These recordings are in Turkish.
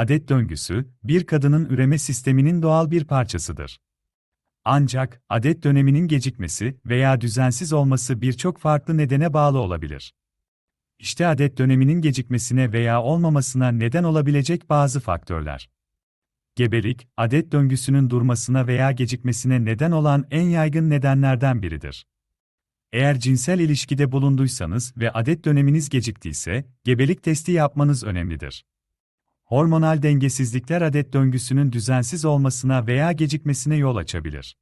adet döngüsü, bir kadının üreme sisteminin doğal bir parçasıdır. Ancak, adet döneminin gecikmesi veya düzensiz olması birçok farklı nedene bağlı olabilir. İşte adet döneminin gecikmesine veya olmamasına neden olabilecek bazı faktörler. Gebelik, adet döngüsünün durmasına veya gecikmesine neden olan en yaygın nedenlerden biridir. Eğer cinsel ilişkide bulunduysanız ve adet döneminiz geciktiyse, gebelik testi yapmanız önemlidir. Hormonal dengesizlikler adet döngüsünün düzensiz olmasına veya gecikmesine yol açabilir.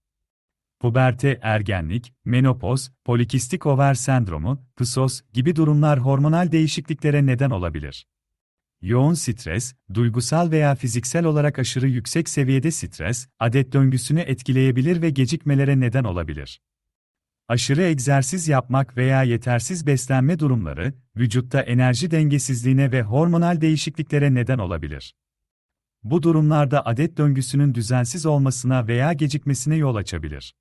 Puberte, ergenlik, menopoz, polikistik over sendromu, PCOS gibi durumlar hormonal değişikliklere neden olabilir. Yoğun stres, duygusal veya fiziksel olarak aşırı yüksek seviyede stres, adet döngüsünü etkileyebilir ve gecikmelere neden olabilir. Aşırı egzersiz yapmak veya yetersiz beslenme durumları, vücutta enerji dengesizliğine ve hormonal değişikliklere neden olabilir. Bu durumlarda adet döngüsünün düzensiz olmasına veya gecikmesine yol açabilir.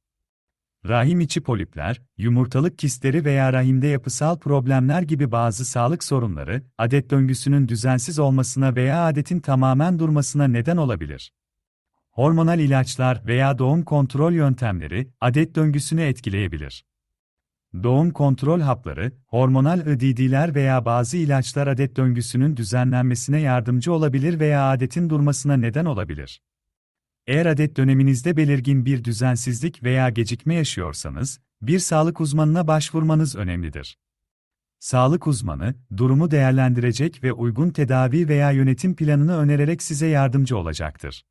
Rahim içi polipler, yumurtalık kistleri veya rahimde yapısal problemler gibi bazı sağlık sorunları, adet döngüsünün düzensiz olmasına veya adetin tamamen durmasına neden olabilir. Hormonal ilaçlar veya doğum kontrol yöntemleri, adet döngüsünü etkileyebilir. Doğum kontrol hapları, hormonal IDD'ler veya bazı ilaçlar adet döngüsünün düzenlenmesine yardımcı olabilir veya adetin durmasına neden olabilir. Eğer adet döneminizde belirgin bir düzensizlik veya gecikme yaşıyorsanız, bir sağlık uzmanına başvurmanız önemlidir. Sağlık uzmanı, durumu değerlendirecek ve uygun tedavi veya yönetim planını önererek size yardımcı olacaktır.